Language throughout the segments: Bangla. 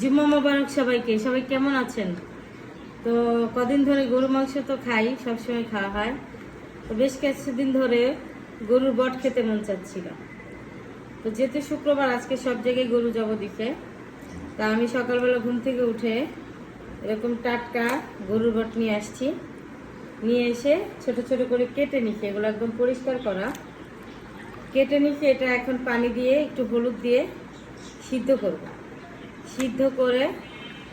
জুম্মা মোবারক সবাইকে, সবাই কেমন আছেন? তো কদিন ধরে গরু মাংস তো খাই, সবসময় খাওয়া হয়। তো বেশ কিছুদিন ধরে গরুর বট খেতে মন চাচ্ছিল। তো যেহেতু শুক্রবার, আজকে সব জায়গায় গরু যাব দিতে। তা আমি সকালবেলা ঘুম থেকে উঠে এরকম টাটকা গরুর বট নিয়ে আসছি। নিয়ে এসে ছোট ছোট করে কেটে নিচ্ছি, এগুলো একদম পরিষ্কার করা। কেটে নিচ্ছি, এটা এখন পানি দিয়ে, একটু হলুদ দিয়ে সিদ্ধ করব। সিদ্ধ করে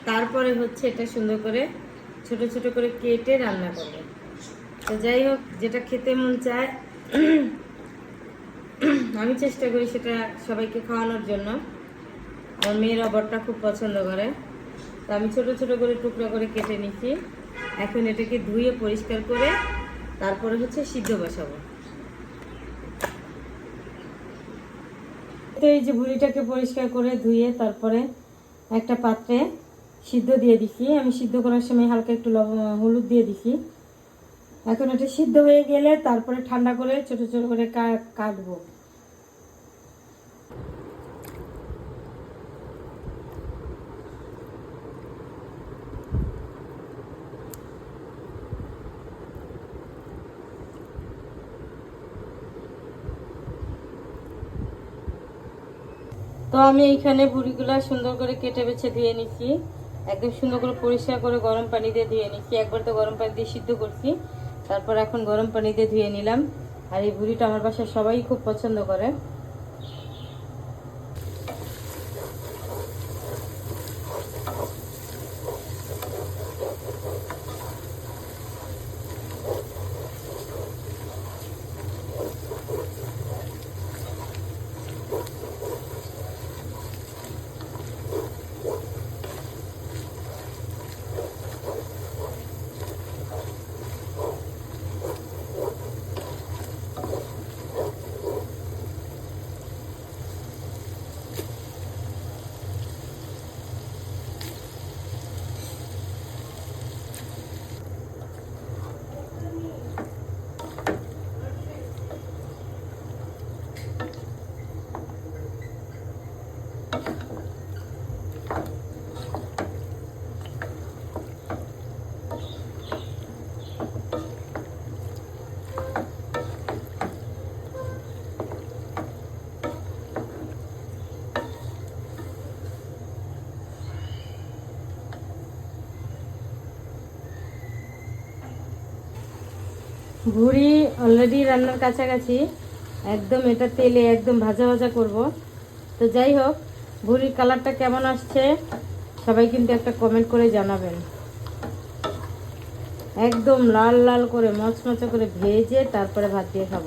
তারপরে হচ্ছে এটা সুন্দর করে ছোট ছোট করে কেটে রান্না করব। তো যাই হোক, যেটা খেতে মন চায়, আমি চেষ্টা করি সেটা সবাইকে খাওয়ানোর জন্য। আমার মেয়ের অবরটা খুব পছন্দ করে। তো আমি ছোট ছোট করে টুকরো করে কেটে নিচ্ছি। এখন এটাকে ধুয়ে পরিষ্কার করে তারপরে হচ্ছে সিদ্ধ বসাবো। তো এই যে ভুড়িটাকে পরিষ্কার করে ধুয়ে তারপরে একটা পাত্রে সিদ্ধ দিয়ে দিছি। আমি সিদ্ধ করার সময় হালকা একটু হলুদ দিয়ে দিছি। এখন এটা সিদ্ধ হয়ে গেলে তারপরে ঠান্ডা করে ছোট ছোট করে কাটবো। তো আমি এইখানে বুড়িগুলো সুন্দর করে কেটে বেছে ধুয়ে নিচ্ছি একদম সুন্দর করে পরিষ্কার করে গরম পানি দিয়ে ধুয়ে নিচ্ছি একবার তো গরম পানি দিয়ে সিদ্ধ করছি। তারপর এখন গরম পানি দিয়ে ধুয়ে নিলাম। আর এই বুড়িটা আমার বাসায় সবাই খুব পছন্দ করে। ভুড়ি অলরেডি রান্নার কাছাকাছি। একদম এটা তেলে একদম ভাজা ভাজা করব। তো যাই হোক ভুরির কালারটা কেমন আসছে, সবাই কিন্তু একটা কমেন্ট করে জানাবেন। একদম লাল লাল করে, মচমচে করে ভেজে তারপরে ভাত দিয়ে খাব।